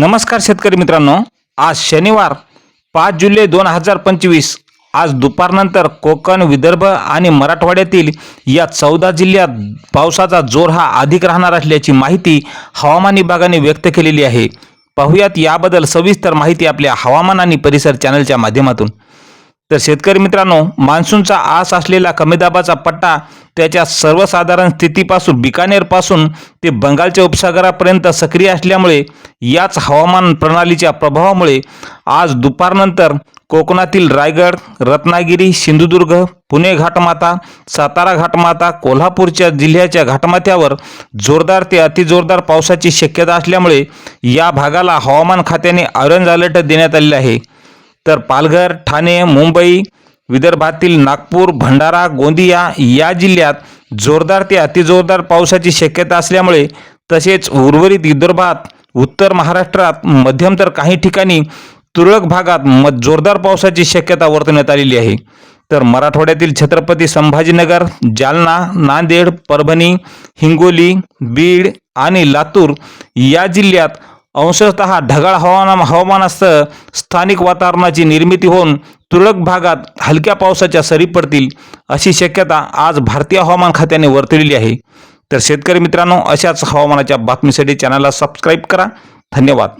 नमस्कार शेतकरी मित्रांनो. आज शनिवार पाच जुलै दोन हजार पंचवीस. आज दुपारनंतर कोकण विदर्भ आणि मराठवाड्यातील या चौदा जिल्ह्यात पावसाचा जोर हा अधिक राहणार असल्याची माहिती हवामान विभागाने व्यक्त केलेली आहे. पाहुयात याबद्दल सविस्तर माहिती आपल्या हवामान आणि परिसर चॅनलच्या माध्यमातून. तर शेतकरी मित्रांनो मान्सूनचा आस असलेला कमी दाबाचा पट्टा त्याच्या सर्वसाधारण स्थितीपासून बिकानेरपासून ते बंगालच्या उपसागरापर्यंत सक्रिय असल्यामुळे याच हवामान प्रणालीच्या प्रभावामुळे आज दुपारनंतर कोकणातील रायगड रत्नागिरी सिंधुदुर्ग पुणे घाटमाता सातारा घाटमाता कोल्हापूरच्या जिल्ह्याच्या घाटमाथ्यावर जोरदार ते अतिजोरदार पावसाची शक्यता असल्यामुळे या भागाला हवामान खात्याने ऑरेंज अलर्ट देण्यात आलेले आहे. तर पालघर ठाणे मुंबई विदर्भातील नागपूर भंडारा गोंदिया या जिल्ह्यात जोरदार ते अतिजोरदार पावसाची शक्यता असल्यामुळे तसेच उर्वरित विदर्भात उत्तर महाराष्ट्रात मध्यम तर काही ठिकाणी तुरळक भागात म जोरदार पावसाची शक्यता वर्तवण्यात आलेली आहे. तर मराठवाड्यातील छत्रपती संभाजीनगर जालना नांदेड परभणी हिंगोली बीड आणि लातूर या जिल्ह्यात अंशतः ढगाळ हवामान हवामानासह स्थानिक वातावरणाची निर्मिती होऊन तुरळक भागात हलक्या पावसाच्या सरी पडतील अशी शक्यता आज भारतीय हवामान खात्याने वर्तवलेली आहे. तर शेतकरी मित्रांनो अशाच हवामानाच्या बातमीसाठी चॅनलला सबस्क्राईब करा. धन्यवाद.